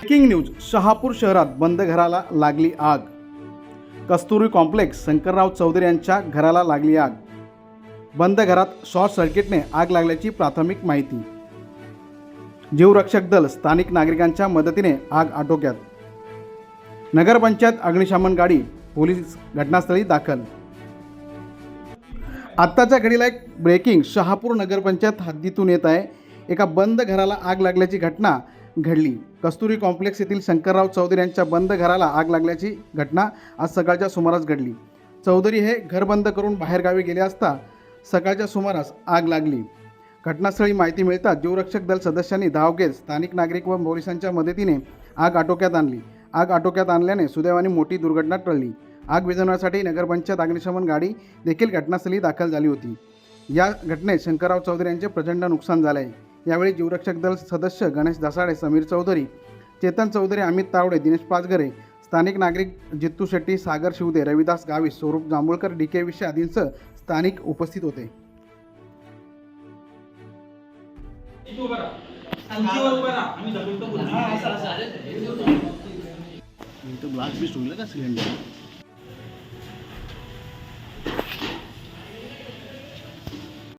Breaking news Shahapur शहरात बंद घराला लागली आग. कस्तुरी कॉम्प्लेक्स शंकरराव चौधरी यांच्या घराला लागली आग. बंद घरात शॉर्ट सर्किटने आग लागल्याची प्राथमिक माहिती. जीवरक्षक दल स्थानिक नागरिकांच्या मदतीने आग आटोक्यात. नगरपंचायत अग्निशमन गाडी पोलीस घटनास्थळी दाखल. आत्ताच्या घडीला एक ब्रेकिंग शहापूर नगरपंचायत हद्दीतून येत आहे. एका बंद घराला आग लागल्याची घटना घडली. कस्तुरी कॉम्प्लेक्स येथील शंकरराव चौधरी यांच्या बंद घराला आग लागल्याची घटना आज सकाळच्या सुमारास घडली. चौधरी हे घर बंद करून बाहेरगावी गेले असता सकाळच्या सुमारास आग लागली. घटनास्थळी माहिती मिळताच जीवरक्षक दल सदस्यांनी धाव घेत स्थानिक नागरिक व पोलिसांच्या मदतीने आग आटोक्यात आणली. आग आटोक्यात आणल्याने सुदैवाने मोठी दुर्घटना टळली. आग विझवण्यासाठी नगरपंचायत अग्निशमन गाडी देखील घटनास्थळी दाखल झाली होती. या घटनेत शंकरराव चौधरी यांचे प्रचंड नुकसान झाले आहे. यावेळी जीवरक्षक दल सदस्य गणेश दसाडे समीर चौधरी चेतन चौधरी अमित तावडे दिनेश पाचघरे स्थानिक नागरिक जित्तू शेट्टी सागर शिवदे रविदास गाविस स्वरूप जांभूळकर डी के विषय आदींसह स्थानिक उपस्थित होते इथे उभा राहा. उंचीवर उभा राहा. आम्ही दगड तर बोलू. ग्लास बी सोडलं का सिलेंडर